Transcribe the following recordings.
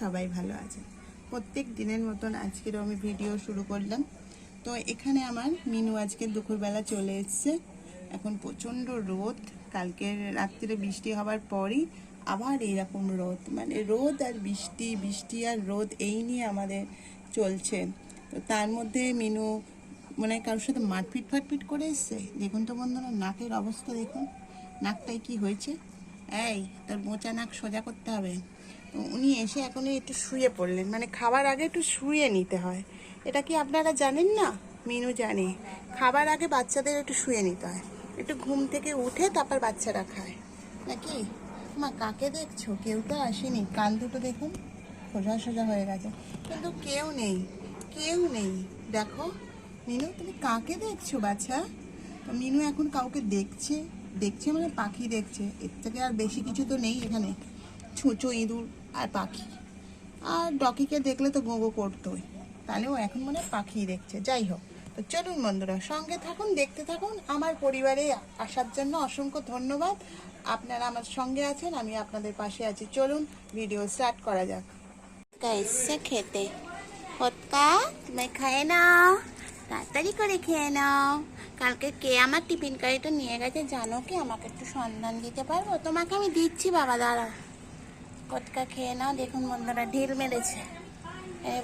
সবাই ভালো আছে। প্রত্যেক দিনের মতন আজকেরও আমি ভিডিও শুরু করলাম। তো এখানে আমার মিনু আজকে দুপুরবেলা চলে এসছে। এখন প্রচণ্ড রোদ। কালকের রাত্রিরে বৃষ্টি হওয়ার পরই আবার এইরকম রোদ। মানে রোদ আর বৃষ্টি বৃষ্টি আর রোদ এই নিয়ে আমাদের চলছে। তো তার মধ্যে মিনু মানে কারোর সাথে মারপিট ফাটপিট করে এসছে? দেখুন তো বন্ধুরা, নাকের অবস্থা দেখুন। নাকটাই কি হয়েছে? এই, তার মোচা নাক সোজা করতে হবে। উনি এসে এখনই একটু শুয়ে পড়লেন। মানে খাবার আগে একটু শুয়ে নিতে হয়। এটা কি আপনারা জানেন না? মিনু জানে। খাবার আগে বাচ্চাদের একটু শুয়ে নিতে হয়। একটু ঘুম থেকে উঠে তারপর বাচ্চারা খায়। নাকি? মা, কাকে দেখছ? কেউ তো আসেনি। কান দুটো দেখুন। সোজা সোজা হয়ে গেছে। কিন্তু কেউ নেই। কেউ নেই। দেখো, মিনু, তুমি কাকে দেখছ বাচ্চা মিনু এখন কাউকে দেখছে। দেখছে মানে পাখি দেখছে। এর থেকে আর বেশি কিছু তো নেই এখানে। ছুঁচো ইঁদুর। আর পাখি। আর ডকিকে দেখলে তো গোগো করতোই। তাহলে ও এখন মনে পাখি দেখছে। যাই হোক, তো চলুন বন্ধুরা, সঙ্গে থাকুন, দেখতে থাকুন। আমার পরিবারে আসার জন্য অসংখ্য ধন্যবাদ। আপনারা আমার সঙ্গে আছেন, আমি আপনাদের পাশে আছি। চলুন, ভিডিও স্টার্ট করা যাক। এসছে খেতে হতকা তুমি খেয়ে নাও তাড়াতাড়ি করে খেয়ে নাও কালকে কে আমার টিফিন কারিটা নিয়ে গেছে জানো কি আমাকে একটু সন্ধান দিতে পারব তোমাকে আমি দিচ্ছি বাবা দাঁড়াও কটকা খেয়ে নাও, দেখুন বন্ধুরা, ঢিল মেরেছে।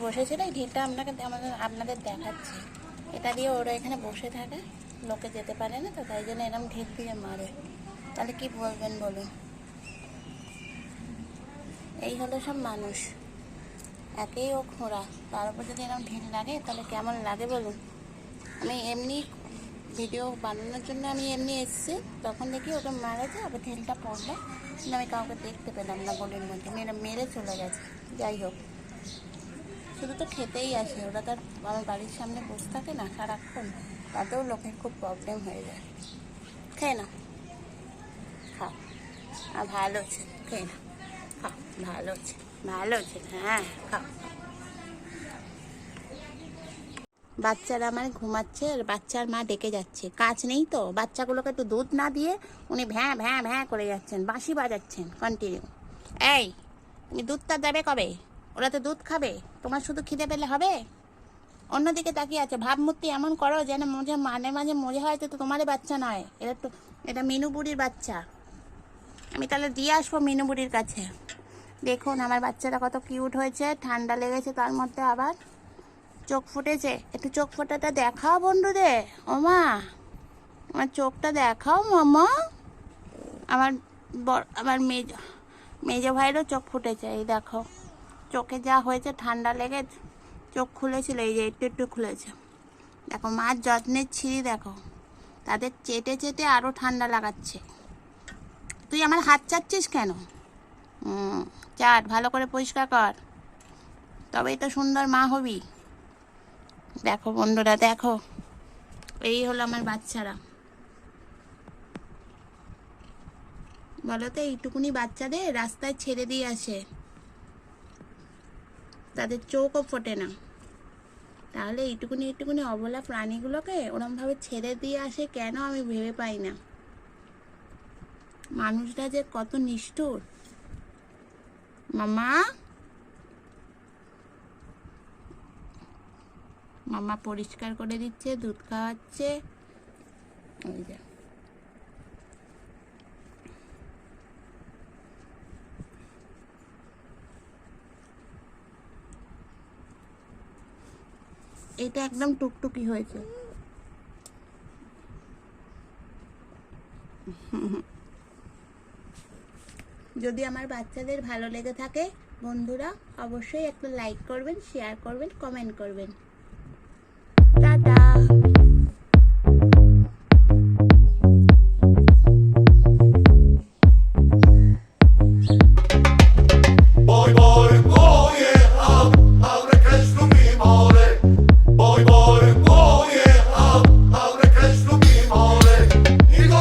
বসেছিল এই ঢিলটা আপনাকে আমাদের আপনাদের দেখাচ্ছি। এটা দিয়ে ওরা এখানে বসে থাকে, লোকে যেতে পারে না তো, তাই জন্য এরকম ঢিল দিয়ে মারে। তাহলে কি বলবেন বলুন? এই হলো সব মানুষ। একেই ও খোঁড়া। তার উপর যদি এরকম ঢিল লাগে, তাহলে কেমন লাগে বলুন? আমি এমনি ভিডিও বানানোর জন্য আমি এমনি এসেছি। তখন দেখি ওকে মারেছে ঢিলটা পড়ল। কিন্তু আমি কাউকে দেখতে পেলাম না গলির মধ্যে। মেরে মেরে চলে গেছে। যাই হোক। শুধু তো খেতেই আসে। ওরা তার আমার বাড়ির সামনে বসে থাকে না সারাক্ষণ। তাতেও লোকের খুব প্রবলেম হয়ে যায়। খেয়ে না খাও। আর ভালো আছে খেয়ে না খাও। ভালো আছে ভালো আছে হ্যাঁ খাও। বাচ্চারা মানে ঘুমাচ্ছে, আর বাচ্চার মা ডেকে যাচ্ছে। কাজ নেই তো, বাচ্চাগুলোকে একটু দুধ না দিয়ে উনি ভ্যাঁ ভ্যাঁ ভ্যাঁ করে যাচ্ছেন, বাঁশি বাজাচ্ছেন কন্টিনিউ এই, তুমি দুধটা দেবে কবে? ওরা তো দুধ খাবে, তোমার শুধু খিদে পেলে হবে? অন্যদিকে তাকিয়ে আছে, ভাবমূর্তি এমন করো যেন মজা মানে মাঝে মজা হয় তো তোমারই বাচ্চা নয়। এটা তো এটা মিনু বুড়ির বাচ্চা। আমি তাহলে দিয়ে আসব মিনু বুড়ির কাছে। দেখুন, আমার বাচ্চাটা কত কিউট হয়েছে, ঠান্ডা লেগেছে তার মধ্যে আবার। চোখ ফুটেছে? একটু চোখ ফোটাটা দেখাও বন্ধুদের। ও মা আমার চোখটা দেখাও মামা। আমার আমার মেজ মেজ ভাইয়েরও চোখ ফুটেছে, এই দেখো। চোখে যা হয়েছে, ঠান্ডা লেগে চোখ খুলেছিল, এই যে একটু একটু খুলেছে। দেখো, মার যত্নের ছিঁড়ি দেখো। তাদের চেটে চেটে আরও ঠান্ডা লাগাচ্ছে। তুই আমার হাত চাচ্ছিস কেন? চাট, ভালো করে পরিষ্কার কর। তবেই তো সুন্দর মা হবি। দেখো বন্ধুরা, দেখো। এই হলো আমার বাচ্চারা। বলো তো এইটুকুনি বাচ্চাদের রাস্তায় ছেড়ে দিয়ে আসে। তাদের চোখও ফোটে না। তাহলে এইটুকুনি এইটুকুনি অবলা প্রাণীগুলোকে ওরমভাবে ছেড়ে দিয়ে আসে কেন আমি ভেবে পাই না। মানুষরা যে কত নিষ্ঠুর। মামা মামা পরিষ্কার করে দিচ্ছে, দুধ খাওয়াচ্ছে। ওই যা। এটা একদম টুকটুকি হয়েছে। যদি আমার বাচ্চাদের ভালো লেগে থাকে, বন্ধুরা, অবশ্যই একটা লাইক করবেন শেয়ার করবেন কমেন্ট করবেন।